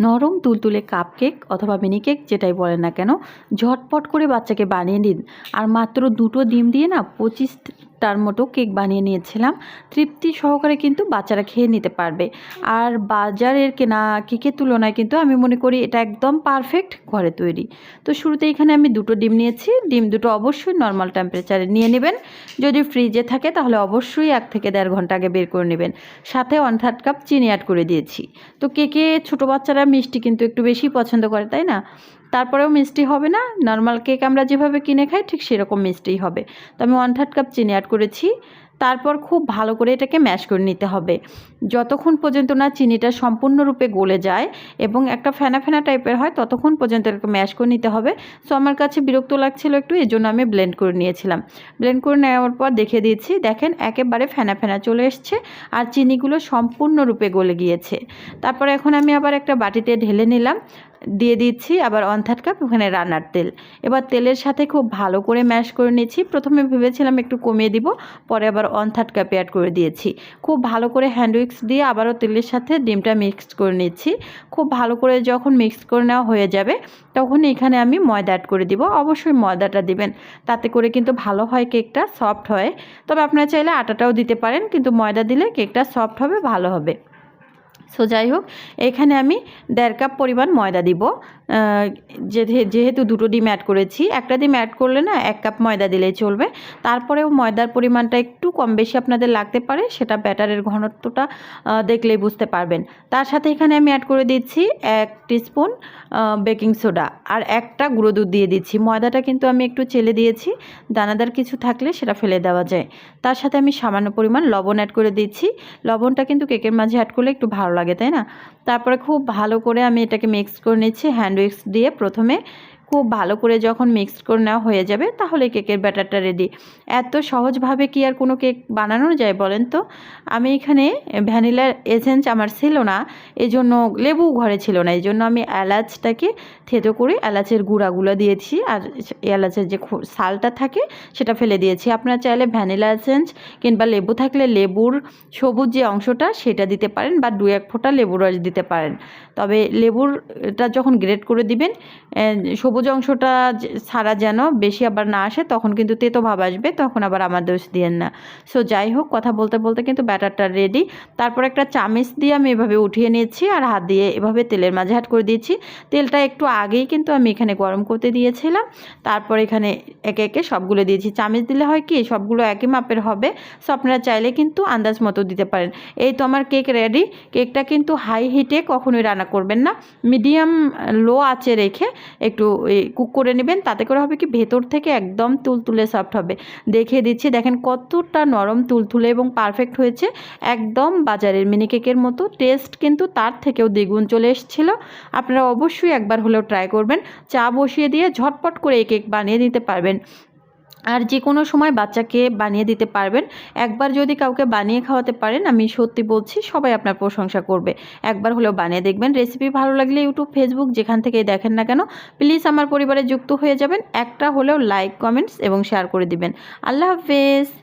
নরম তুলতুলে cup cake অথবা মিনি কেক যেটাই বলে না কেন, ঝটপট করে বাচ্চাকে বানিয়ে নিন। আর মাত্র দুটো ডিম দিয়ে না পঁচিশটার মতো কেক বানিয়ে নিয়েছিলাম। তৃপ্তি সহকারে কিন্তু বাচ্চারা খেয়ে নিতে পারবে। আর বাজারের কেনা কেকের তুলনায় কিন্তু আমি মনে করি এটা একদম পারফেক্ট ঘরে তৈরি। তো শুরুতে এখানে আমি দুটো ডিম নিয়েছি। ডিম দুটো অবশ্যই নর্মাল টেম্পারেচারে নিয়ে নেবেন। যদি ফ্রিজে থাকে তাহলে অবশ্যই এক থেকে দেড় ঘণ্টা আগে বের করে নেবেন। সাথে ওয়ান থার্ড কাপ চিনি অ্যাড করে দিয়েছি। তো কেকে ছোটো বাচ্চারা মিষ্টি কিন্তু একটু বেশি পছন্দ করে, তাই না? তারপরেও মিষ্টি হবে না। নর্মাল কেক আমরা যেভাবে কিনে খাই, ঠিক সেরকম মিষ্টিই হবে। তো আমি ওয়ান থার্ড কাপ চিনি অ্যাড করেছি। তারপর খুব ভালো করে এটাকে ম্যাশ করে নিতে হবে। যতক্ষণ পর্যন্ত না চিনিটা সম্পূর্ণরূপে গলে যায় এবং একটা ফেনা ফেনা টাইপের হয়, ততক্ষণ পর্যন্ত এটাকে ম্যাশ করে নিতে হবে। সো, আমার কাছে বিরক্ত লাগছিল একটু এই জন্য আমি ব্লেন্ড করে নিয়েছিলাম। ব্লেন্ড করে নেওয়ার পর দেখে দিয়েছি, দেখেন একেবারে ফেনা ফেনা চলে এসছে আর চিনিগুলো সম্পূর্ণরূপে গলে গিয়েছে। তারপর এখন আমি আবার একটা বাটিতে ঢেলে নিলাম, দিয়ে দিচ্ছি আবার ওয়ান থার্ড কাপ ওখানে রান্নার তেল। এবার তেলের সাথে খুব ভালো করে ম্যাশ করে নিয়েছি। প্রথমে ভেবেছিলাম একটু কমিয়ে দিব, পরে আবার ওয়ান থার্ড কাপে অ্যাড করে দিয়েছি। খুব ভালো করে হ্যান্ড উইক্স দিয়ে আবারও তেলের সাথে ডিমটা মিক্স করে নিচ্ছি। খুব ভালো করে যখন মিক্স করে নেওয়া হয়ে যাবে, তখন এখানে আমি ময়দা অ্যাড করে দিব। অবশ্যই ময়দাটা দিবেন। তাতে করে কিন্তু ভালো হয় কেকটা সফট হয়। তবে আপনারা চাইলে আটাটাও দিতে পারেন, কিন্তু ময়দা দিলে কেকটা সফট হবে, ভালো হবে। সো যাই হোক, এখানে আমি দেড় কাপ পরিমাণ ময়দা দিব। যেহে- যেহেতু দুটো ডিম অ্যাড করেছি, একটা ডিম অ্যাড করলে না এক কাপ ময়দা দিলেই চলবে। তারপরেও ময়দার পরিমাণটা একটু কম বেশি আপনাদের লাগতে পারে, সেটা ব্যাটারের ঘনত্বটা দেখলেই বুঝতে পারবেন। তার সাথে এখানে আমি অ্যাড করে দিচ্ছি এক টিস্পুন বেকিং সোডা আর একটা গুঁড়ো দুধ দিয়ে দিচ্ছি। ময়দাটা কিন্তু আমি একটু চেলে দিয়েছি, দানাদার কিছু থাকলে সেটা ফেলে দেওয়া যায়। তার সাথে আমি সামান্য পরিমাণ লবণ অ্যাড করে দিচ্ছি। লবণটা কিন্তু কেকের মাঝে অ্যাড করলে একটু ভালো লাগে, তাই না? তারপরে খুব ভালো করে আমি এটাকে মিক্স করে নিচ্ছি হ্যান্ড উইক্স দিয়ে প্রথমে খুব ভালো করে যখন মিক্স করে নেওয়া হয়ে যাবে তাহলে কেকের ব্যাটারটা রেডি এত সহজভাবে কি আর কোনো কেক বানানো যায় বলেন তো? আমি এখানে ভ্যানিলার এসেন্স আমার ছিল না এই জন্য লেবু ঘরে ছিল না এই জন্য আমি এলাচটাকে থেতো করে এলাচের গুঁড়াগুলো দিয়েছি আর এলাচের যে ছালটা থাকে সেটা ফেলে দিয়েছি। আপনারা চাইলে ভ্যানিলা এসেন্স কিংবা লেবু থাকলে লেবুর সবুজ যে অংশটা সেটা দিতে পারেন বা দু এক ফোঁটা লেবুর রস দিতে পারেন। তবে লেবুরটা যখন গ্রেট করে দিবেন আহ, সবুজ অংশটা ছাড়া যেন বেশি আবার না আসে, তখন কিন্তু তেতো ভাব আসবে, তখন আবার আমার দোষ দিয়েন না। সো যাই হোক, কথা বলতে বলতে কিন্তু ব্যাটারটা রেডি তারপর একটা চামিচ দিয়ে আমি এভাবে উঠিয়ে নিয়েছি আর হাত দিয়ে এভাবে তেলের মাঝে হাট করে দিয়েছি। তেলটা একটু আগেই কিন্তু আমি এখানে গরম করতে দিয়েছিলাম। তারপর এখানে একে একে সবগুলো দিয়েছি। চামিচ দিলে হয় কি, সবগুলো একই মাপের হবে। সো আপনারা চাইলে কিন্তু আন্দাজ মতো দিতে পারেন। এই তো আমার কেক রেডি কেকটা কিন্তু হাই হিটে কখনোই রান্না করবেন না। মিডিয়াম লো আঁচে রেখে একটু কুক করে নেবেন, তাতে করে হবে কি ভেতর থেকে একদম তুলতুলে সফট হবে। দেখিয়ে দিচ্ছি, দেখেন কতটা নরম, তুলতুলে এবং পারফেক্ট হয়েছে, একদম বাজারের মিনি কেকের মতো। টেস্ট কিন্তু তার থেকেও দ্বিগুণ চলে এসেছিল। আপনারা অবশ্যই একবার হলেও ট্রাই করবেন। চা বসিয়ে দিয়ে ঝটপট করে এই কেক বানিয়ে নিতে পারবেন। আর যে কোনো সময় বাচ্চাকে বানিয়ে দিতে পারবেন। একবার যদি কাউকে বানিয়ে খাওয়াতে পারেন, আমি সত্যি বলছি, সবাই আপনার প্রশংসা করবে। একবার হলেও বানিয়ে দেখবেন। রেসিপি ভালো লাগলে ইউটিউব, ফেসবুক, যেখান থেকে দেখেন না কেন, প্লিজ আমার পরিবারে যুক্ত হয়ে যাবেন। একটা হলেও লাইক, কমেন্টস এবং শেয়ার করে দিবেন। আল্লাহ হাফেজ।